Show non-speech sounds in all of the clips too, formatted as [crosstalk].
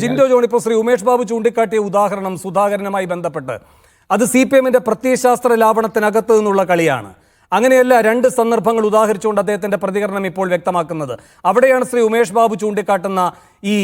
Jinto John ഇപ്പോൾ ശ്രീ ഉമേഷ് ബാബു ചൂണ്ടിക്കാട്ടിയ ഉദാഹരണം സുധാകരനുമായി ബന്ധപ്പെട്ട്. അത് സി പി എമ്മിന്റെ പ്രത്യയശാസ്ത്ര ലാവണത്തിനകത്ത് നിന്നുള്ള കളിയാണ്. അങ്ങനെയല്ല രണ്ട് സന്ദർഭങ്ങൾ ഉദാഹരിച്ചുകൊണ്ട് അദ്ദേഹത്തിന്റെ പ്രതികരണം ഇപ്പോൾ വ്യക്തമാക്കുന്നത്. അവിടെയാണ് ശ്രീ ഉമേഷ് ബാബു ചൂണ്ടിക്കാട്ടുന്ന ഈ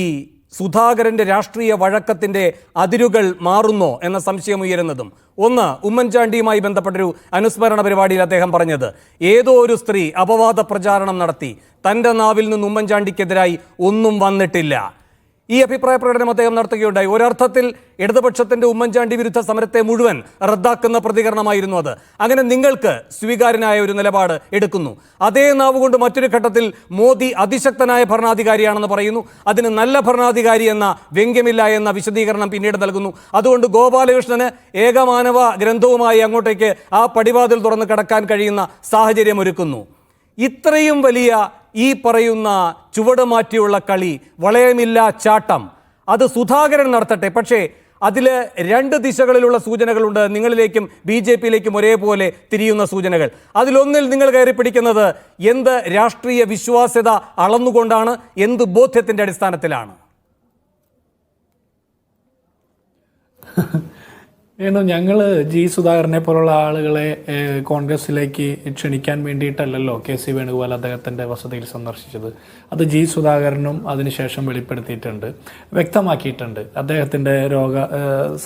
സുധാകരന്റെ രാഷ്ട്രീയ വഴക്കത്തിന്റെ അതിരുകൾ മാറുന്നോ എന്ന സംശയം ഉയരുന്നതും. ഒന്ന് ഉമ്മൻചാണ്ടിയുമായി ബന്ധപ്പെട്ടൊരു അനുസ്മരണ പരിപാടിയിൽ അദ്ദേഹം പറഞ്ഞത് ഏതോ ഒരു സ്ത്രീ അപവാദ പ്രചാരണം നടത്തി തന്റെ നാവിൽ നിന്ന് ഉമ്മൻചാണ്ടിക്കെതിരായി ഒന്നും വന്നിട്ടില്ല. ഈ അഭിപ്രായ പ്രകടനം അദ്ദേഹം നടത്തുകയുണ്ടായി. ഒരർത്ഥത്തിൽ ഇടതുപക്ഷത്തിന്റെ ഉമ്മൻചാണ്ടി വിരുദ്ധ സമരത്തെ മുഴുവൻ റദ്ദാക്കുന്ന പ്രതികരണമായിരുന്നു അത്. അങ്ങനെ നിങ്ങൾക്ക് സ്വീകാര്യനായ ഒരു നിലപാട് എടുക്കുന്നു. അതേ നാവുകൊണ്ട് മറ്റൊരു ഘട്ടത്തിൽ മോദി അതിശക്തനായ ഭരണാധികാരിയാണെന്ന് പറയുന്നു. അതിന് നല്ല ഭരണാധികാരി എന്ന വ്യംഗ്യമില്ല എന്ന വിശദീകരണം പിന്നീട് നൽകുന്നു. അതുകൊണ്ട് ഗോപാലകൃഷ്ണന് ഏകമാനവ ഗ്രന്ഥവുമായി അങ്ങോട്ടേക്ക് ആ പടിവാതിൽ തുറന്ന് കടക്കാൻ കഴിയുന്ന സാഹചര്യം ഒരുക്കുന്നു ഇത്രയും വലിയ ഈ പറയുന്ന ചുവട് മാറ്റിയുള്ള കളി വളയമില്ല ചാട്ടം അത് സുധാകരൻ നടത്തട്ടെ. പക്ഷേ അതിൽ രണ്ട് ദിശകളിലുള്ള സൂചനകളുണ്ട്. നിങ്ങളിലേക്കും ബി ജെ പിയിലേക്കും ഒരേപോലെ തിരിയുന്ന സൂചനകൾ. അതിലൊന്നിൽ നിങ്ങൾ കയറി പിടിക്കുന്നത് എന്ത് രാഷ്ട്രീയ വിശ്വാസ്യത അളന്നുകൊണ്ടാണ് എന്ത് ബോധ്യത്തിന്റെ അടിസ്ഥാനത്തിലാണ്? [laughs] ഏണു ഞങ്ങൾ ജി സുധാകരനെ പോലുള്ള ആളുകളെ കോൺഗ്രസിലേക്ക് ക്ഷണിക്കാൻ വേണ്ടിയിട്ടല്ലല്ലോ കെ സി വേണുഗോപാൽ അദ്ദേഹത്തിന്റെ വസതിയിൽ സന്ദർശിച്ചത്. അത് ജി സുധാകരനും അതിനുശേഷം വെളിപ്പെടുത്തിയിട്ടുണ്ട് വ്യക്തമാക്കിയിട്ടുണ്ട്. അദ്ദേഹത്തിന്റെ രോഗ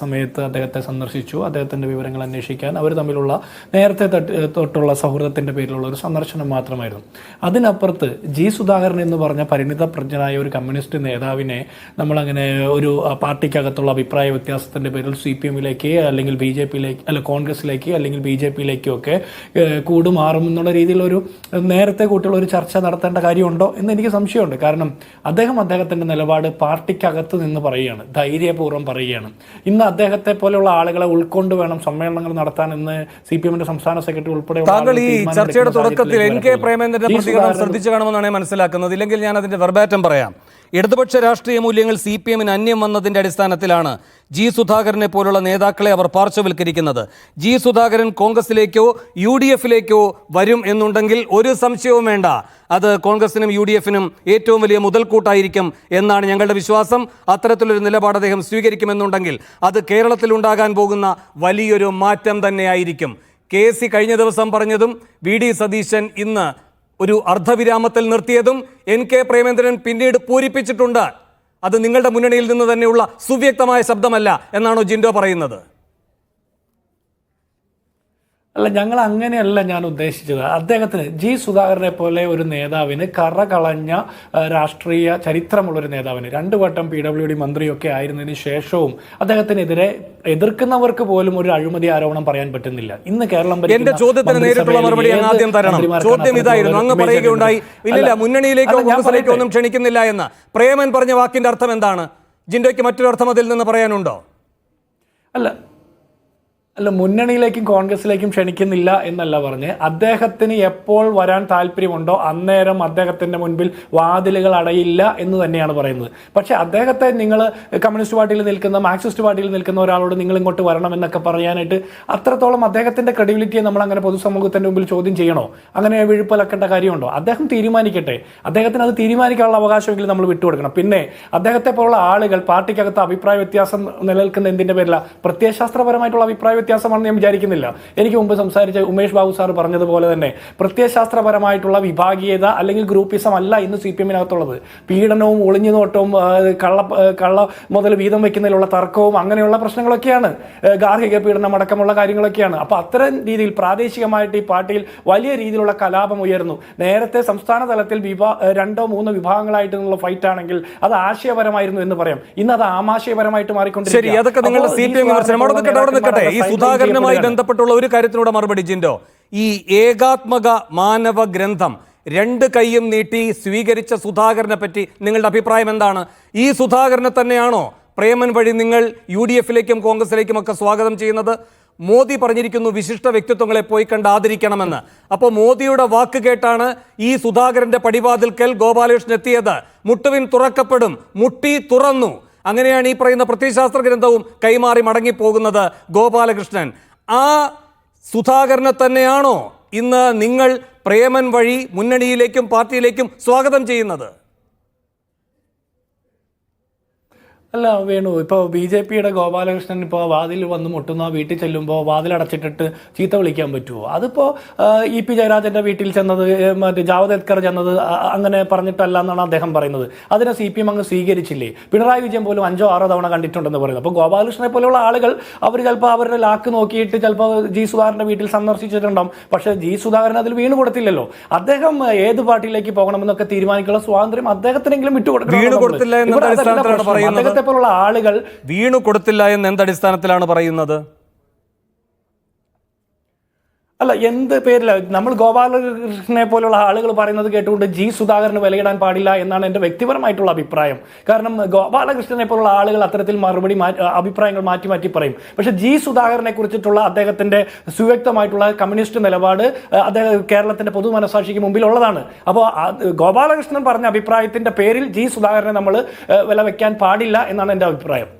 സമയത്ത് അദ്ദേഹത്തെ സന്ദർശിച്ചു അദ്ദേഹത്തിന്റെ വിവരങ്ങൾ അന്വേഷിക്കാൻ അവർ തമ്മിലുള്ള നേരത്തെ തൊട്ട് തൊട്ടുള്ള സൗഹൃദത്തിന്റെ പേരിലുള്ള ഒരു സന്ദർശനം മാത്രമായിരുന്നു. അതിനപ്പുറത്ത് ജി സുധാകരൻ എന്ന് പറഞ്ഞ പരിണിത പ്രജ്ഞനായ ഒരു കമ്മ്യൂണിസ്റ്റ് നേതാവിനെ നമ്മളങ്ങനെ ഒരു പാർട്ടിക്കകത്തുള്ള അഭിപ്രായ വ്യത്യാസത്തിന്റെ പേരിൽ സി പി എമ്മിലേക്ക് അല്ലെങ്കിൽ ബി ജെ പിയിലേക്ക് അല്ല കോൺഗ്രസിലേക്ക് അല്ലെങ്കിൽ ബി ജെ പിയിലേക്കും ഒക്കെ കൂടു മാറും എന്നുള്ള രീതിയിലൊരു നേരത്തെ കൂട്ടിയുള്ള ഒരു ചർച്ച നടത്തേണ്ട കാര്യമുണ്ടോ എന്ന് എനിക്ക് സംശയമുണ്ട്. കാരണം അദ്ദേഹം അദ്ദേഹത്തിന്റെ നിലപാട് പാർട്ടിക്കകത്ത് നിന്ന് പറയുകയാണ് ധൈര്യപൂർവം പറയുകയാണ്. ഇന്ന് അദ്ദേഹത്തെ പോലെയുള്ള ആളുകളെ ഉൾക്കൊണ്ട് വേണം സമ്മേളനങ്ങൾ നടത്താൻ എന്ന് സി പി എമ്മിന്റെ സംസ്ഥാന സെക്രട്ടറി ഉൾപ്പെടെ താങ്കൾ ഈ ചർച്ചയുടെ തുടക്കത്തിൽ എൻ കെ പ്രേമേന്ദ്രന്റെ പ്രതികരണം ശ്രദ്ധിച്ചു കാണുമെന്നാണ് മനസ്സിലാക്കുന്നത്. ഇല്ലെങ്കിൽ ഞാൻ അതിന്റെ വെർബാറ്റം പറയാം. ഇടതുപക്ഷ രാഷ്ട്രീയ മൂല്യങ്ങൾ സി പി എമ്മിന് അന്യം വന്നതിന്റെ അടിസ്ഥാനത്തിലാണ് ജി സുധാകരനെ പോലുള്ള നേതാക്കളെ അവർ പാർശ്വവൽക്കരിക്കുന്നത്. ജി സുധാകരൻ കോൺഗ്രസിലേക്കോ യു ഡി എഫിലേക്കോ വരും എന്നുണ്ടെങ്കിൽ ഒരു സംശയവും വേണ്ട. അത് കോൺഗ്രസിനും യു ഡി എഫിനും ഏറ്റവും വലിയ മുതൽക്കൂട്ടായിരിക്കും എന്നാണ് ഞങ്ങളുടെ വിശ്വാസം. അത്തരത്തിലൊരു നിലപാട് അദ്ദേഹം സ്വീകരിക്കുമെന്നുണ്ടെങ്കിൽ അത് കേരളത്തിൽ ഉണ്ടാകാൻ പോകുന്ന വലിയൊരു മാറ്റം തന്നെയായിരിക്കും. കെ സി കഴിഞ്ഞ ദിവസം പറഞ്ഞതും വി ഡി സതീശൻ ഇന്ന് ഒരു അർദ്ധവിരാമത്തിൽ നിർത്തിയതും എൻ കെ പ്രേമേന്ദ്രൻ പിന്നീട് പൂരിപ്പിച്ചിട്ടുണ്ട്. അത് നിങ്ങളുടെ മുന്നണിയിൽ നിന്ന് തന്നെയുള്ള സുവ്യക്തമായ ശബ്ദമല്ല എന്നാണോ ജിൻഡോ പറയുന്നത്? അല്ല ഞങ്ങൾ അങ്ങനെയല്ല ഞാൻ ഉദ്ദേശിച്ചത്. അദ്ദേഹത്തിന് ജി സുധാകരനെ പോലെ ഒരു നേതാവിന് കറ കളഞ്ഞ രാഷ്ട്രീയ ചരിത്രമുള്ളൊരു നേതാവിന് രണ്ട് വട്ടം പി ഡബ്ല്യു ഡി മന്ത്രിയൊക്കെ ആയിരുന്നതിന് ശേഷവും അദ്ദേഹത്തിനെതിരെ എതിർക്കുന്നവർക്ക് പോലും ഒരു അഴിമതി ആരോപണം പറയാൻ പറ്റുന്നില്ല. ഇന്ന് കേരളം എന്റെ ചോദ്യത്തിന് നേരിട്ടുള്ള മറുപടി ഞാൻ ആദ്യം തരണം? ചോദ്യം ഇതായിരുന്നു. അങ്ങ് പറയുകയുണ്ടായി. ഇല്ലില്ല മുന്നണിയിലേക്കോ കോൺഗ്രസിലേക്കോ ഒന്നും ക്ഷണിക്കുന്നില്ല എന്ന്. പ്രേമൻ പറഞ്ഞ വാക്കിന്റെ അർത്ഥം എന്താണ്? ജിൻഡോയ്ക്ക് മറ്റൊരു അർത്ഥം അതിൽ നിന്ന് പറയാനുണ്ടോ? അല്ല അല്ല മുന്നണിയിലേക്കും കോൺഗ്രസിലേക്കും ക്ഷണിക്കുന്നില്ല എന്നല്ല പറഞ്ഞ്. അദ്ദേഹത്തിന് എപ്പോൾ വരാൻ താല്പര്യമുണ്ടോ അന്നേരം അദ്ദേഹത്തിന്റെ മുൻപിൽ വാതിലുകൾ അടയില്ല എന്ന് തന്നെയാണ് പറയുന്നത്. പക്ഷേ അദ്ദേഹത്തെ നിങ്ങൾ കമ്മ്യൂണിസ്റ്റ് പാർട്ടിയിൽ നിൽക്കുന്ന മാർക്സിസ്റ്റ് പാർട്ടിയിൽ നിൽക്കുന്ന ഒരാളോട് നിങ്ങൾ ഇങ്ങോട്ട് വരണം എന്നൊക്കെ പറയാനായിട്ട് അത്രത്തോളം അദ്ദേഹത്തിന്റെ ക്രെഡിബിലിറ്റിയെ നമ്മൾ അങ്ങനെ പൊതുസമൂഹത്തിന്റെ മുമ്പിൽ ചോദ്യം ചെയ്യണോ? അങ്ങനെ വിഴുപ്പലക്കേണ്ട കാര്യമുണ്ടോ? അദ്ദേഹം തീരുമാനിക്കട്ടെ. അദ്ദേഹത്തിന് അത് തീരുമാനിക്കാനുള്ള അവകാശമെങ്കിലും നമ്മൾ വിട്ടുകൊടുക്കണം. പിന്നെ അദ്ദേഹത്തെ പോലുള്ള ആളുകൾ പാർട്ടിക്കകത്ത് അഭിപ്രായ വ്യത്യാസം നിലനിൽക്കുന്ന എന്തിന്റെ പേരിലാണ് പ്രത്യയശാസ്ത്രപരമായിട്ടുള്ള അഭിപ്രായ വ്യത്യാസമാണെന്ന് ഞാൻ വിചാരിക്കുന്നില്ല. എനിക്ക് മുമ്പ് സംസാരിച്ച ഉമേഷ് ബാബു സാർ പറഞ്ഞതുപോലെ തന്നെ പ്രത്യയശാസ്ത്രപരമായിട്ടുള്ള വിഭാഗീയത അല്ലെങ്കിൽ ഗ്രൂപ്പിസം അല്ല ഇന്ന് സി പി എമ്മിനകത്തുള്ളത്. പീഡനവും ഒളിഞ്ഞു നോട്ടവും കള്ള കള്ള മുതൽ വീതം വെക്കുന്നതിലുള്ള തർക്കവും അങ്ങനെയുള്ള പ്രശ്നങ്ങളൊക്കെയാണ്. ഗാർഹിക പീഡനം അടക്കമുള്ള കാര്യങ്ങളൊക്കെയാണ്. അപ്പൊ അത്തരം രീതിയിൽ പ്രാദേശികമായിട്ട് ഈ പാർട്ടിയിൽ വലിയ രീതിയിലുള്ള കലാപം ഉയർന്നു. നേരത്തെ സംസ്ഥാന തലത്തിൽ വിഭാ രണ്ടോ മൂന്നോ വിഭാഗങ്ങളായിട്ടുള്ള ഫൈറ്റ് ആണെങ്കിൽ അത് ആശയപരമായിരുന്നു എന്ന് പറയാം. ഇന്ന് അത് ആമാശയപരമായിട്ട് ശരി സുധാകരനുമായി ബന്ധപ്പെട്ടുള്ള ഒരു കാര്യത്തിനൂടെ മറുപടി ജിൻഡോ. ഈ ഏകാത്മക മാനവ ഗ്രന്ഥം രണ്ട് കൈയും നീട്ടി സ്വീകരിച്ച സുധാകരനെ പറ്റി നിങ്ങളുടെ അഭിപ്രായം എന്താണ്? ഈ സുധാകരനെ തന്നെയാണോ പ്രേമൻ വഴി നിങ്ങൾ യു ഡി എഫിലേക്കും കോൺഗ്രസിലേക്കും ഒക്കെ സ്വാഗതം ചെയ്യുന്നത്? മോദി പറഞ്ഞിരിക്കുന്നു വിശിഷ്ട വ്യക്തിത്വങ്ങളെ പോയി കണ്ട് ആദരിക്കണമെന്ന്. അപ്പോൾ മോദിയുടെ വാക്ക് കേട്ടാണ് ഈ സുധാകരന്റെ പടിവാതിൽക്കൽ ഗോപാലകൃഷ്ണൻ എത്തിയത്. മുട്ടുവിൻ തുറക്കപ്പെടും മുട്ടി തുറന്നു. അങ്ങനെയാണ് ഈ പറയുന്ന പ്രത്യയശാസ്ത്ര ഗ്രന്ഥവും കൈമാറി മടങ്ങിപ്പോകുന്നത്. ഗോപാലകൃഷ്ണൻ ആ സുധാകരനെ തന്നെയാണോ ഇന്ന് നിങ്ങൾ പ്രേമൻ വഴി മുന്നണിയിലേക്കും പാർട്ടിയിലേക്കും സ്വാഗതം ചെയ്യുന്നത്? അല്ല വേണു. ഇപ്പോൾ ബി ജെ പിയുടെ ഗോപാലകൃഷ്ണൻ ഇപ്പോൾ വാതിൽ വന്ന് മുട്ടുന്ന വീട്ടിൽ ചെല്ലുമ്പോൾ വാതിലടച്ചിട്ടിട്ട് ചീത്ത വിളിക്കാൻ പറ്റുമോ അതിപ്പോൾ ഇ പി ജയരാജന്റെ വീട്ടിൽ ചെന്നത് മറ്റേ ജാവദേക്കർ ചെന്നത് അങ്ങനെ പറഞ്ഞിട്ടല്ല എന്നാണ് അദ്ദേഹം പറയുന്നത്. അതിനെ സി പി എം അങ്ങ് സ്വീകരിച്ചില്ലേ? പിണറായി വിജയൻ പോലും അഞ്ചോ ആറോ തവണ കണ്ടിട്ടുണ്ടെന്ന് പറയുന്നത് അപ്പോൾ ഗോപാലകൃഷ്ണനെ പോലെയുള്ള ആളുകൾ അവർ ചിലപ്പോൾ അവരുടെ ലാക്ക് നോക്കിയിട്ട് ചിലപ്പോൾ ജി സുധാകരന്റെ വീട്ടിൽ സന്ദർശിച്ചിട്ടുണ്ടാവും. പക്ഷേ ജി സുധാകരൻ അതിൽ വീണ് കൊടുത്തില്ലല്ലോ. അദ്ദേഹം ഏത് പാർട്ടിയിലേക്ക് പോകണമെന്നൊക്കെ തീരുമാനിക്കാനുള്ള സ്വാതന്ത്ര്യം അദ്ദേഹത്തിനെങ്കിലും വിട്ടുകൊടുക്കണം അദ്ദേഹത്തെ പോലുള്ള ആളുകൾ വീണു കൊടുത്തില്ല എന്ന് എന്തടിസ്ഥാനത്തിലാണ് പറയുന്നത്? അല്ല എന്ത് പേരില? നമ്മൾ ഗോപാലകൃഷ്ണനെ പോലുള്ള ആളുകൾ പറയുന്നത് കേട്ടുകൊണ്ട് ജി സുധാകരന് വിലയിടാൻ പാടില്ല എന്നാണ് എന്റെ വ്യക്തിപരമായിട്ടുള്ള അഭിപ്രായം. കാരണം ഗോപാലകൃഷ്ണനെ പോലുള്ള ആളുകൾ അത്തരത്തിൽ മറുപടി അഭിപ്രായങ്ങൾ മാറ്റി മാറ്റി പറയും. പക്ഷേ ജി സുധാകരനെ കുറിച്ചിട്ടുള്ള അദ്ദേഹത്തിന്റെ സുവ്യക്തമായിട്ടുള്ള കമ്മ്യൂണിസ്റ്റ് നിലപാട് അദ്ദേഹം കേരളത്തിന്റെ പൊതു മനസാക്ഷിക്ക് മുമ്പിലുള്ളതാണ്. അപ്പോൾ ഗോപാലകൃഷ്ണൻ പറഞ്ഞ അഭിപ്രായത്തിന്റെ പേരിൽ ജി സുധാകരനെ നമ്മൾ വില വെക്കാൻ പാടില്ല എന്നാണ് എന്റെ അഭിപ്രായം.